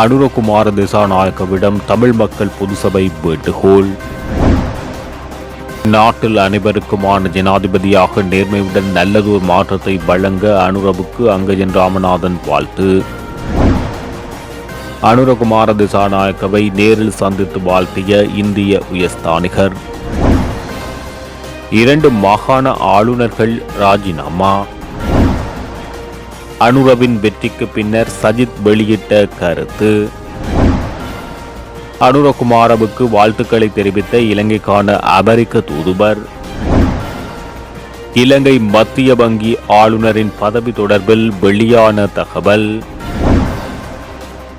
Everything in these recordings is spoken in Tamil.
அனுரகுமார திசாநாயக்கவிடம் தமிழ் மக்கள் பொதுசபை வேண்டுகோள். நாட்டில் அனைவருக்குமான ஜனாதிபதியாக நேர்மையுடன் நல்லதொரு மாற்றத்தை வழங்க அனுரவுக்கு அங்கஜன் ராமநாதன் வாழ்த்து. அனுரகுமார திசாநாயக்கவை நேரில் சந்தித்து வாழ்த்திய இந்திய உயர்ஸ்தானிகர். இரண்டு மாகாண ஆளுநர்கள் ராஜினாமா. அனுரவின் வெற்றிக்கு பின்னர் சஜித் வெளியிட்ட கருத்து. அனுரகுமாரவுக்கு வாழ்த்துக்களை தெரிவித்த இலங்கைக்கான அமெரிக்க தூதுவர். இலங்கை மத்திய வங்கி ஆளுநரின் பதவி தொடர்பில் வெளியான தகவல்.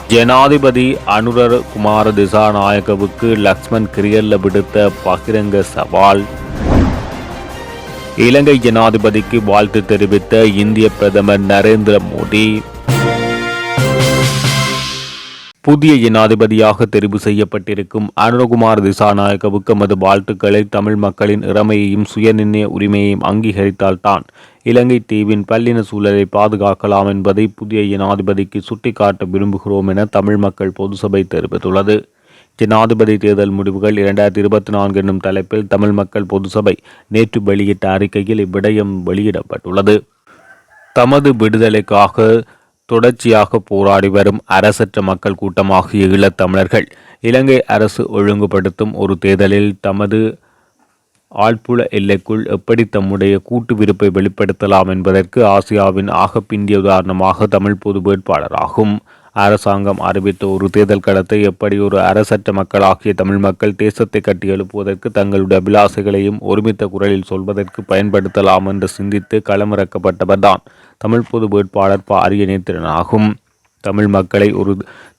ஜனாதிபதி அனுரர் குமார திசாநாயகவுக்கு லக்ஷ்மண் கிரியல்ல விடுத்த பகிரங்க சவால். இலங்கை ஜனாதிபதிக்கு வாழ்த்து தெரிவித்த இந்திய பிரதமர் நரேந்திர மோடி. புதிய ஜனாதிபதியாக தெரிவு செய்யப்பட்டிருக்கும் அனுரகுமார் திசாநாயக்கவுக்கு மது வாழ்த்துக்களை தமிழ் மக்களின் இறமையையும் சுயநிர்ணய உரிமையையும் அங்கீகரித்தால்தான் இலங்கை தீவின் பல்லின சூழலை பாதுகாக்கலாம் என்பதை புதிய ஜனாதிபதிக்கு சுட்டிக்காட்ட விரும்புகிறோம் என தமிழ் மக்கள் பொதுசபை தெரிவித்துள்ளது. ஜனாதிபதி தேர்தல் முடிவுகள் இரண்டாயிரத்தி இருபத்தி நான்கு என்னும் தலைப்பில் தமிழ் மக்கள் பொதுசபை நேற்று வெளியிட்ட அறிக்கையில் இவ்விடயம் வெளியிடப்பட்டுள்ளது. தமது விடுதலைக்காக தொடர்ச்சியாக போராடி வரும் அரசற்ற மக்கள் கூட்டமாகிய ஈழத்தமிழர்கள் இலங்கை அரசு ஒழுங்குபடுத்தும் ஒரு தேர்தலில் தமது ஆழ்புல எல்லைக்குள் எப்படி தம்முடைய கூட்டு விருப்பை வெளிப்படுத்தலாம் என்பதற்கு ஆசியாவின் ஆகப்பிந்திய உதாரணமாக தமிழ் பொது வேட்பாளராகும். அரசாங்கம் அறிவித்த ஒரு தேர்தல் களத்தை எப்படி ஒரு அரசற்ற மக்களாகிய தமிழ் மக்கள் தேசத்தை கட்டி எழுப்புவதற்கு தங்களுடைய அபிலாசைகளையும் ஒருமித்த குரலில் சொல்வதற்கு பயன்படுத்தலாம் என்று சிந்தித்து களமிறக்கப்பட்டவர்தான். தமிழ் பொது வேட்பாளர் ப. அரியநேத்திரனாகும் தமிழ் மக்களை ஒரு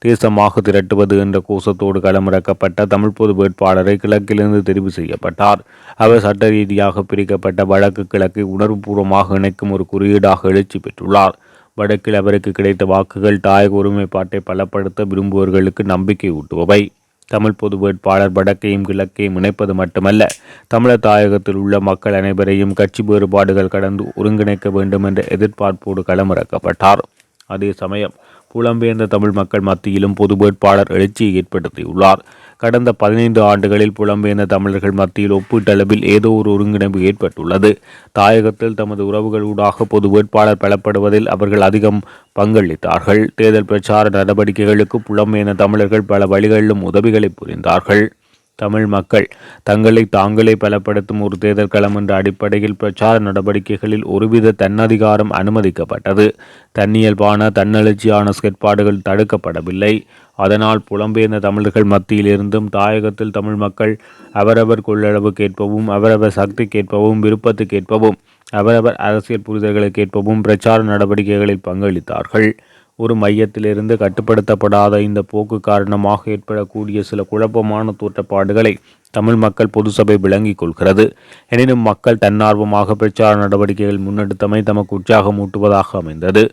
தேசமாக திரட்டுவது என்ற கோஷத்தோடு களமிறக்கப்பட்ட தமிழ் பொது வேட்பாளரை கிழக்கிலிருந்து தெரிவு செய்யப்பட்டார். அவர் சட்ட ரீதியாக பிரிக்கப்பட்ட வழக்கு கிழக்கை உணர்வுபூர்வமாக இணைக்கும் ஒரு குறியீடாக எழுச்சி பெற்றுள்ளார். வடக்கில் அவருக்கு கிடைத்த வாக்குகள் தாயக ஒருமைப்பாட்டை பலப்படுத்த விரும்புவர்களுக்கு நம்பிக்கை ஊட்டுபவை. தமிழ் பொது வேட்பாளர் வடக்கையும் கிழக்கையும் இணைப்பது மட்டுமல்ல தமிழர் தாயகத்தில் உள்ள மக்கள் அனைவரையும் கட்சி வேறுபாடுகள் கடந்து ஒருங்கிணைக்க வேண்டும் என்ற எதிர்பார்ப்போடு களமிறக்கப்பட்டார். அதே சமயம் புலம்பெயர்ந்த தமிழ் மக்கள் மத்தியிலும் பொது வேட்பாளர் எழுச்சியை ஏற்படுத்தியுள்ளார். கடந்த பதினைந்து ஆண்டுகளில் புலம்பெயர்ந்த தமிழர்கள் மத்தியில் ஒப்பீட்டளவில் ஏதோ ஒரு ஒருங்கிணைப்பு ஏற்பட்டுள்ளது. தாயகத்தில் தமது உறவுகள் ஊடாக பொது வேட்பாளர் பெறப்படுவதில் அவர்கள் அதிகம் பங்களித்தார்கள். தேர்தல் பிரச்சார நடவடிக்கைகளுக்கு புலம்பெயர்ந்த தமிழர்கள் பல வழிகளிலும் உதவிகளை புரிந்தார்கள். தமிழ் மக்கள். தங்களை தாங்களே பலப்படுத்தும் ஒரு தேர்தல் களம் என்ற அடிப்படையில் பிரச்சார நடவடிக்கைகளில் ஒருவித தன்னதிகாரம் அனுமதிக்கப்பட்டது. தன்னியல்பான தன்னெழுச்சியான செயற்பாடுகள் தடுக்கப்படவில்லை. அதனால் புலம்பெயர்ந்த தமிழர்கள் மத்தியில் இருந்தும் தாயகத்தில் தமிழ் மக்கள் அவரவர் கொள்ளளவு கேட்பவும் அவரவர் சக்தி கேட்பவும் விருப்பத்து கேட்பவும் அவரவர் அரசியல் புரிதல்களை கேட்பவும் பிரச்சார நடவடிக்கைகளில் பங்களித்தார்கள். ஒரு மையத்திலிருந்து கட்டுப்படுத்தப்படாத இந்த போக்கு காரணமாக ஏற்படக்கூடிய சில குழப்பமான தோற்றப்பாடுகளை தமிழ் மக்கள் பொது சபை விளங்கிக் கொள்கிறது. எனினும் மக்கள் தன்னார்வமாக பிரச்சார நடவடிக்கைகள் முன்னெடுத்தமை தமக்கு உற்சாகம் ஊட்டுவதாக அமைந்தது.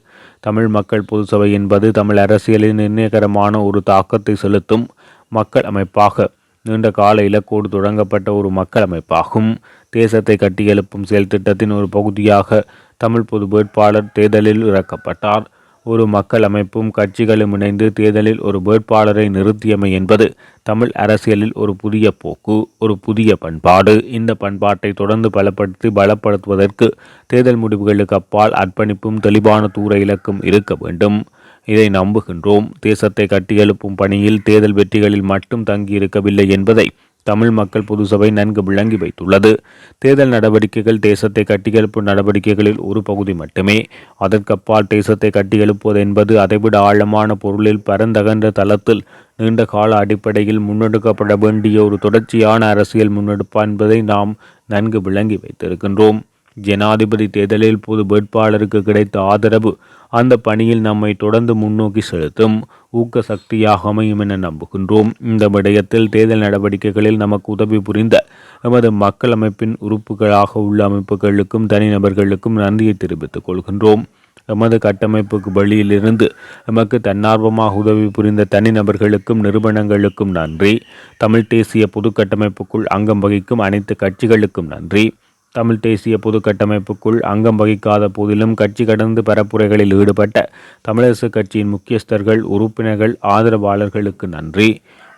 தமிழ் மக்கள் பொது சபை என்பது தமிழ் அரசியலில் நிர்ணயகரமான ஒரு தாக்கத்தை செலுத்தும் மக்கள் அமைப்பாக நீண்ட கால இலக்கோடு தொடங்கப்பட்ட ஒரு மக்கள் அமைப்பாகும். தேசத்தை கட்டியெழுப்பும் செயல் திட்டத்தின் ஒரு பகுதியாக தமிழ் பொது வேட்பாளர் தேர்தலில் இறக்கப்பட்டார். ஒரு மக்கள் அமைப்பும் கட்சிகளும் இணைந்து தேர்தலில் ஒரு வேட்பாளரை நிறுத்தியமை என்பது தமிழ் அரசியலில் ஒரு புதிய போக்கு ஒரு புதிய பண்பாடு. இந்த பண்பாட்டை தொடர்ந்து பலப்படுத்தி பலப்படுத்துவதற்கு தேர்தல் முடிவுகளுக்கு அப்பால் அர்ப்பணிப்பும் தெளிவான தூர இலக்கும் இருக்க வேண்டும். இதை நம்புகின்றோம். தேசத்தை கட்டியெழுப்பும் பணியில் தேர்தல் வெற்றிகளில் மட்டும் தங்கியிருக்கவில்லை என்பதை தமிழ் மக்கள் பொதுசபை நன்கு விளங்கி வைத்துள்ளது. தேர்தல் நடவடிக்கைகள் தேசத்தை கட்டியெழுப்பும் நடவடிக்கைகளில் ஒரு பகுதி மட்டுமே. அதற்கப்பால் தேசத்தை கட்டியெழுப்புவது என்பது அதைவிட ஆழமான பொருளில் பரந்தகன்ற தளத்தில் நீண்ட கால அடிப்படையில் முன்னெடுக்கப்பட வேண்டிய ஒரு தொடர்ச்சியான அரசியல் முன்னெடுப்பா என்பதை நாம் நன்கு விளங்கி வைத்திருக்கின்றோம். ஜனாதிபதி தேர்தலில் பொது வேட்பாளருக்கு கிடைத்த ஆதரவு அந்த பணியில் நம்மை தொடர்ந்து முன்னோக்கி செலுத்தும் ஊக்க சக்தியாக அமையும் என நம்புகின்றோம். இந்த விடயத்தில் தேர்தல் நடவடிக்கைகளில் நமக்கு உதவி புரிந்த எமது மக்கள் அமைப்பின் உறுப்புகளாக உள்ள அமைப்புகளுக்கும் தனிநபர்களுக்கும் நன்றியை தெரிவித்துக் கொள்கின்றோம். எமது கட்டமைப்புக்கு வழியிலிருந்து எமக்கு தன்னார்வமாக உதவி புரிந்த தனிநபர்களுக்கும் நிறுவனங்களுக்கும் நன்றி. தமிழ் தேசிய பொது கட்டமைப்புக்குள் அங்கம் வகிக்கும் அனைத்து கட்சிகளுக்கும் நன்றி. தமிழ் தேசிய பொது கட்டமைப்புக்குள் அங்கம் வகிக்காத போதிலும் கட்சி கடந்து பரப்புரைகளில் ஈடுபட்ட தமிழரசு கட்சியின் முக்கியஸ்தர்கள் உறுப்பினர்கள் ஆதரவாளர்களுக்கு நன்றி.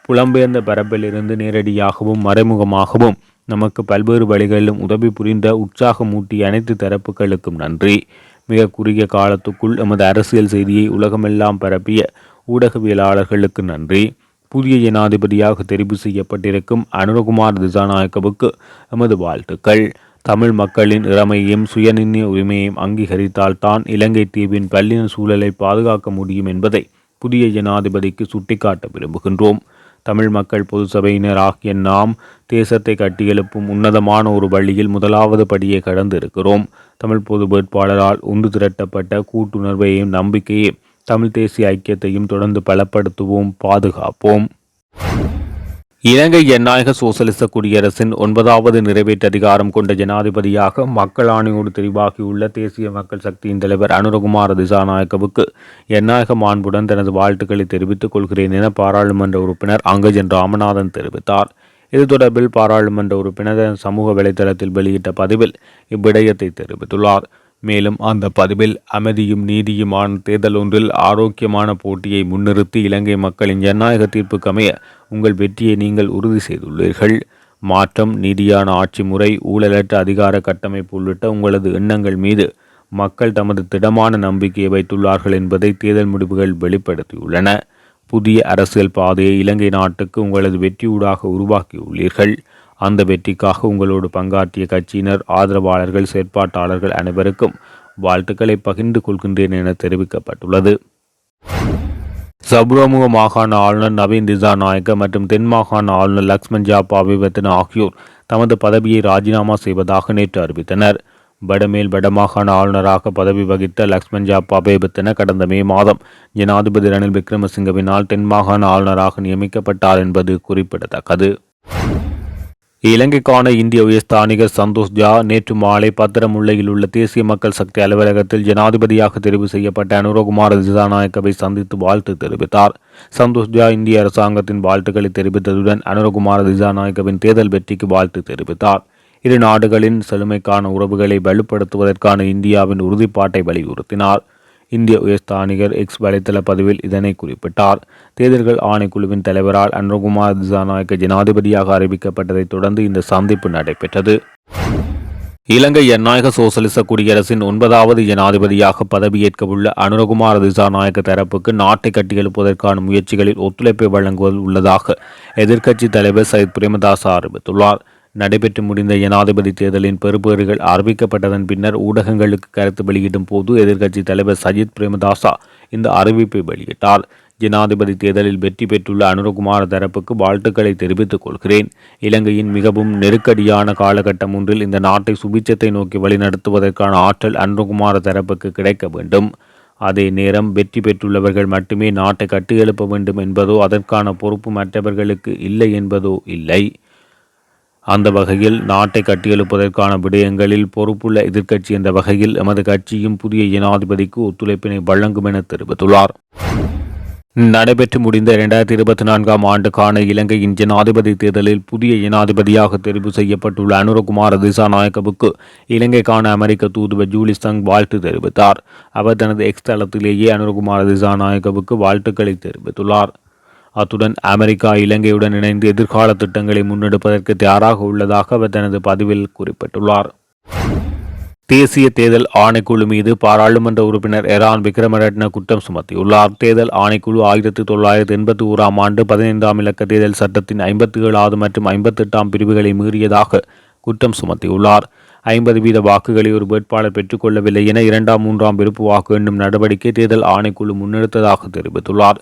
புலம்பெயர்ந்த பரப்பிலிருந்து நேரடியாகவும் மறைமுகமாகவும் நமக்கு பல்வேறு வழிகளிலும் உதவி புரிந்த உற்சாகமூட்டிய அனைத்து தரப்புகளுக்கும் நன்றி. மிக குறுகிய காலத்துக்குள் எமது அரசியல் செய்தியை உலகமெல்லாம் பரப்பிய ஊடகவியலாளர்களுக்கு நன்றி. புதிய ஜனாதிபதியாக தெரிவு செய்யப்பட்டிருக்கும் அனுரகுமார் திசாநாயக்கவுக்கு எமது வாழ்த்துக்கள். தமிழ் மக்களின் இறமையையும் சுயநிர்ணய உரிமையையும் அங்கீகரித்தால்தான் இலங்கை தீவின் பல்லின சூழலை பாதுகாக்க முடியும் என்பதை புதிய ஜனாதிபதிக்கு சுட்டிக்காட்ட விரும்புகின்றோம். தமிழ் மக்கள் பொது சபையினர் ஆகிய நாம் தேசத்தை கட்டியெழுப்பும் உன்னதமான ஒரு வழியில் முதலாவது படியை கடந்து இருக்கிறோம் தமிழ் பொது வேட்பாளரால் ஒன்று திரட்டப்பட்ட கூட்டுணர்வையும் நம்பிக்கையும் தமிழ் தேசிய ஐக்கியத்தையும் தொடர்ந்து பலப்படுத்துவோம் பாதுகாப்போம். இலங்கை ஜனநாயக சோசலிச குடியரசின் ஒன்பதாவது நிறைவேற்று அதிகாரம் கொண்ட ஜனாதிபதியாக மக்கள் ஆணையோடு தெரிவாகியுள்ள தேசிய மக்கள் சக்தியின் தலைவர் அனுரகுமார திசாநாயக்கவுக்கு ஜனநாயக மாண்புடன் தனது வாழ்த்துக்களை தெரிவித்துக் கொள்கிறேன் என பாராளுமன்ற உறுப்பினர் அங்கஜன் ராமநாதன் தெரிவித்தார். இது தொடர்பில் பாராளுமன்ற உறுப்பினர் சமூக வலைதளத்தில் வெளியிட்ட பதிவில் இவ்விடயத்தை தெரிவித்துள்ளார். மேலும் அந்த பதிவில் அமைதியும் நீதியுமான தேர்தல் ஒன்றில் ஆரோக்கியமான போட்டியை முன்னிறுத்தி இலங்கை மக்களின் ஜனநாயக தீர்ப்புக்கு அமைய உங்கள் வெற்றியை நீங்கள் உறுதி செய்துள்ளீர்கள். மாற்றம் நீதியான ஆட்சி முறை ஊழலற்ற அதிகார கட்டமைப்பு உள்ளிட்ட உங்களது எண்ணங்கள் மீது மக்கள் தமது திடமான நம்பிக்கையை வைத்துள்ளார்கள் என்பதை தேர்தல் முடிவுகள் வெளிப்படுத்தியுள்ளன. புதிய அரசியல் பாதையை இலங்கை நாட்டுக்கு உங்களது வெற்றியூடாக உருவாக்கியுள்ளீர்கள். அந்த வெற்றிக்காக உங்களோடு பங்காற்றிய கட்சியினர் ஆதரவாளர்கள் செயற்பாட்டாளர்கள் அனைவருக்கும் வாழ்த்துக்களை பகிர்ந்து கொள்கின்றேன் என தெரிவிக்கப்பட்டுள்ளது. சபுரமுக மாகாண ஆளுநர் நவீன் திசாநாயக்க மற்றும் தென் மாகாண ஆளுநர் லக்ஷ்மண் ஜா அபிவர்த்தன ஆகியோர் தமது பதவியை ராஜினாமா செய்வதாக நேற்று அறிவித்தனர். வடமேல் வடமாகாண ஆளுநராக பதவி வகித்த லக்ஷ்மண் ஜா அபேபத்தன கடந்த மே மாதம் ஜனாதிபதி ரணில் விக்ரமசிங்கவினால் தென் மாகாண ஆளுநராக நியமிக்கப்பட்டார் என்பது குறிப்பிடத்தக்கது. இலங்கைக்கான இந்திய உயர்ஸ்தானிகர் சந்தோஷ் ஜா நேற்று மாலை பத்திரமுல்லையில் உள்ள தேசிய மக்கள் சக்தி அலுவலகத்தில் ஜனாதிபதியாக தெரிவு செய்யப்பட்ட அனுரகுமார் திசாநாயக்கவை சந்தித்து வாழ்த்து தெரிவித்தார். சந்தோஷ் ஜா இந்திய அரசாங்கத்தின் வாழ்த்துக்களை தெரிவித்ததுடன் அனுரகுமார் திசாநாயக்கவின் தேர்தல் வெற்றிக்கு வாழ்த்து தெரிவித்தார். இரு நாடுகளின் செழுமைக்கான உறவுகளை வலுப்படுத்துவதற்கான இந்தியாவின் உறுதிப்பாட்டை வலியுறுத்தினார். இந்திய உயர்ஸ்தானிகர் எக்ஸ் வலைத்தள பதிவில் இதனை குறிப்பிட்டார். தேர்தல்கள் ஆணைக்குழுவின் தலைவரால் அன்ரகுமார் திசாநாயக்க ஜனாதிபதியாக அறிவிக்கப்பட்டதைத் தொடர்ந்து இந்த சந்திப்பு நடைபெற்றது. இலங்கை ஜனநாயக சோசலிச குடியரசின் ஒன்பதாவது ஜனாதிபதியாக பதவியேற்க உள்ள அனுரகுமார திசாநாயக்க தரப்புக்கு நாட்டை கட்டியெழுப்பதற்கான முயற்சிகளில் ஒத்துழைப்பை வழங்குவது உள்ளதாக எதிர்க்கட்சி தலைவர் சயித் பிரேமதாசா அறிவித்துள்ளார். நடைபெற்று முடிந்த ஜனாதிபதி தேர்தலின் பெறுபேறுகள் அறிவிக்கப்பட்டதன் பின்னர் ஊடகங்களுக்கு கருத்து வெளியிடும் போது எதிர்க்கட்சி தலைவர் சஜித் பிரேமதாசா இந்த அறிவிப்பை வெளியிட்டார். ஜனாதிபதி தேர்தலில் வெற்றி பெற்றுள்ள அனுரகுமார் தரப்புக்கு வாழ்த்துக்களை தெரிவித்துக் கொள்கிறேன். இலங்கையின் மிகவும் நெருக்கடியான காலகட்டம் ஒன்றில் இந்த நாட்டை சுபிச்சத்தை நோக்கி வழிநடத்துவதற்கான ஆற்றல் அனுரகுமார தரப்புக்கு கிடைக்க வேண்டும். அதே நேரம் வெற்றி பெற்றுள்ளவர்கள் மட்டுமே நாட்டை கட்டியெழுப்ப வேண்டும் என்பதோ அதற்கான பொறுப்பு மற்றவர்களுக்கு இல்லை என்பதோ இல்லை. அந்த வகையில் நாட்டை கட்டியெழுப்பதற்கான விடயங்களில் பொறுப்புள்ள எதிர்க்கட்சி என்ற வகையில் எமது கட்சியும் புதிய ஜனாதிபதிக்கு ஒத்துழைப்பினை வழங்கும் என தெரிவித்துள்ளார். நடைபெற்று முடிந்த இரண்டாயிரத்தி இருபத்தி நான்காம் ஆண்டுக்கான இலங்கையின் ஜனாதிபதி தேர்தலில் புதிய ஜனாதிபதியாக தெரிவு செய்யப்பட்டுள்ள அனுரகுமார் திசாநாயக்கவுக்கு இலங்கைக்கான அமெரிக்க தூதுவர் ஜூலி சங் வாழ்த்து தெரிவித்தார். அவர் தனது எக்ஸ் தளத்திலேயே அனுரகுமார் திசாநாயக்கவுக்கு வாழ்த்துக்களை தெரிவித்துள்ளார். அத்துடன் அமெரிக்கா இலங்கையுடன் இணைந்து எதிர்கால திட்டங்களை முன்னெடுப்பதற்கு தயாராக உள்ளதாக அவர் தனது பதிவில் குறிப்பிட்டுள்ளார். தேசிய தேர்தல் ஆணைக்குழு மீது பாராளுமன்ற உறுப்பினர் எரான் விக்ரமரட்ன குற்றம் சுமத்தியுள்ளார். தேர்தல் ஆணைக்குழு ஆயிரத்தி தொள்ளாயிரத்தி எண்பத்தி ஓராம் ஆண்டு பதினைந்தாம் இலக்க தேர்தல் சட்டத்தின் ஐம்பத்தி ஏழாவது மற்றும் ஐம்பத்தி எட்டாம் பிரிவுகளை மீறியதாக குற்றம் சுமத்தியுள்ளார். ஐம்பது வீத வாக்குகளை ஒரு வேட்பாளர் பெற்றுக்கொள்ளவில்லை என இரண்டாம் மூன்றாம் விருப்பு வாக்கு எண்ணும் நடவடிக்கை தேர்தல் ஆணைக்குழு முன்னெடுத்ததாக தெரிவித்துள்ளார்.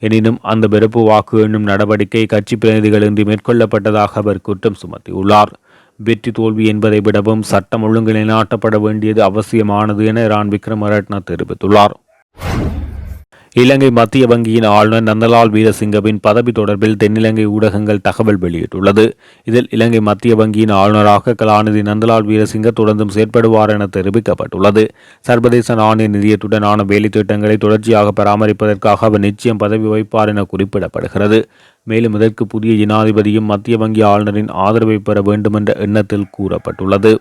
எனினும் அந்த வெறுப்பு வாக்கு எண்ணும் நடவடிக்கை கட்சி பிரதிநிதிகளின்றி மேற்கொள்ளப்பட்டதாக அவர் குற்றம் சுமத்தியுள்ளார். வெற்றி தோல்வி என்பதை விடவும் சட்டம் ஒழுங்கு நிலைநாட்டப்பட வேண்டியது அவசியமானது என ரான் விக்ரமரட்ன தெரிவித்துள்ளார். இலங்கை மத்திய வங்கியின் ஆளுநர் நந்தலால் வீரசிங்கவின் பதவி தொடர்பில் தென்னிலங்கை ஊடகங்கள் தகவல் வெளியிட்டுள்ளது. இதில் இலங்கை மத்திய வங்கியின் ஆளுநராக கலாநிதி நந்தலால் வீரசிங்க தொடர்ந்தும் செயற்படுவார் என தெரிவிக்கப்பட்டுள்ளது. சர்வதேச நாணய நிதியத்துடனான வேலை திட்டங்களை தொடர்ச்சியாக பராமரிப்பதற்காக அவர் நிச்சயம் பதவி வைப்பார் என குறிப்பிடப்படுகிறது. மேலும் இதற்கு புதிய ஜனாதிபதியும் மத்திய வங்கி ஆளுநரின் ஆதரவை பெற வேண்டுமென்ற எண்ணத்தில் கூறப்பட்டுள்ளது.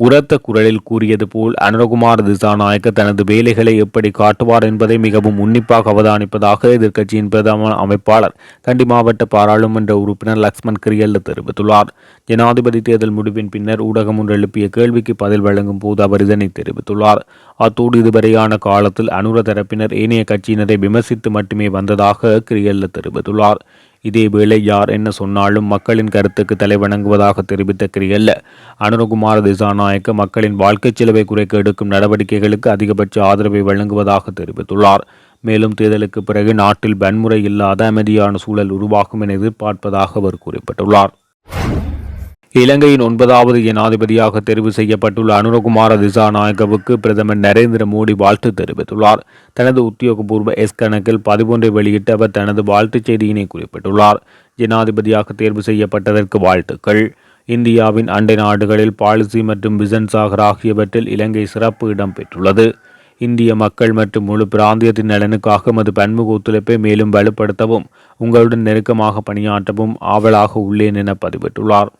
உரத்த குரலில் கூறியது போல் அனுரகுமார் திசாநாயக்க தனது வேலைகளை எப்படி காட்டுவார் என்பதை மிகவும் உன்னிப்பாக அவதானிப்பதாக எதிர்க்கட்சியின் பிரதம அமைப்பாளர் கண்டி மாவட்ட பாராளுமன்ற உறுப்பினர் லக்ஷ்மண் கிரியல்ல தெரிவித்துள்ளார். ஜனாதிபதி தேர்தல் முடிவின் பின்னர் ஊடகம் ஒன்று எழுப்பிய கேள்விக்கு பதில் வழங்கும் போது அவர் இதனை தெரிவித்துள்ளார். அத்தோடு இதுவரையான காலத்தில் அனுர தரப்பினர் ஏனைய கட்சியினரை விமர்சித்து மட்டுமே வந்ததாக கிரியல்ல தெரிவித்துள்ளார். இதேவேளை யார் என்ன சொன்னாலும் மக்களின் கருத்துக்கு தலைவணங்குவதாக தெரிவித்த கிரியல்ல அனுரகுமார திசாநாயக்க மக்களின் வாழ்க்கை செலவை குறைக்க எடுக்கும் நடவடிக்கைகளுக்கு அதிகபட்ச ஆதரவை வழங்குவதாக தெரிவித்துள்ளார். மேலும் தேர்தலுக்கு பிறகு நாட்டில் வன்முறை இல்லாத அமைதியான சூழல் உருவாகும் என எதிர்பார்ப்பதாக அவர் குறிப்பிட்டுள்ளார். இலங்கையின் ஒன்பதாவது ஜனாதிபதியாக தெரிவு செய்யப்பட்டுள்ள அனுரகுமார திசாநாயகவுக்கு பிரதமர் நரேந்திர மோடி வாழ்த்து தெரிவித்துள்ளார். தனது உத்தியோகபூர்வ எஸ் கணக்கில் பதிவொன்றை வெளியிட்டு அவர் தனது வாழ்த்துச் செய்தியினை குறிப்பிட்டுள்ளார். ஜனாதிபதியாக தேர்வு செய்யப்பட்டதற்கு வாழ்த்துக்கள். இந்தியாவின் அண்டை நாடுகளில் பாலிசி மற்றும் விசன் சாகர் ஆகியவற்றில் இலங்கை சிறப்பு இடம் பெற்றுள்ளது. இந்திய மக்கள் மற்றும் முழு பிராந்தியத்தின் நலனுக்காக மது பன்முக ஒத்துழைப்பை மேலும் வலுப்படுத்தவும் உங்களுடன் நெருக்கமாக பணியாற்றவும் ஆவலாக உள்ளேன் என பதிவிட்டுள்ளார்.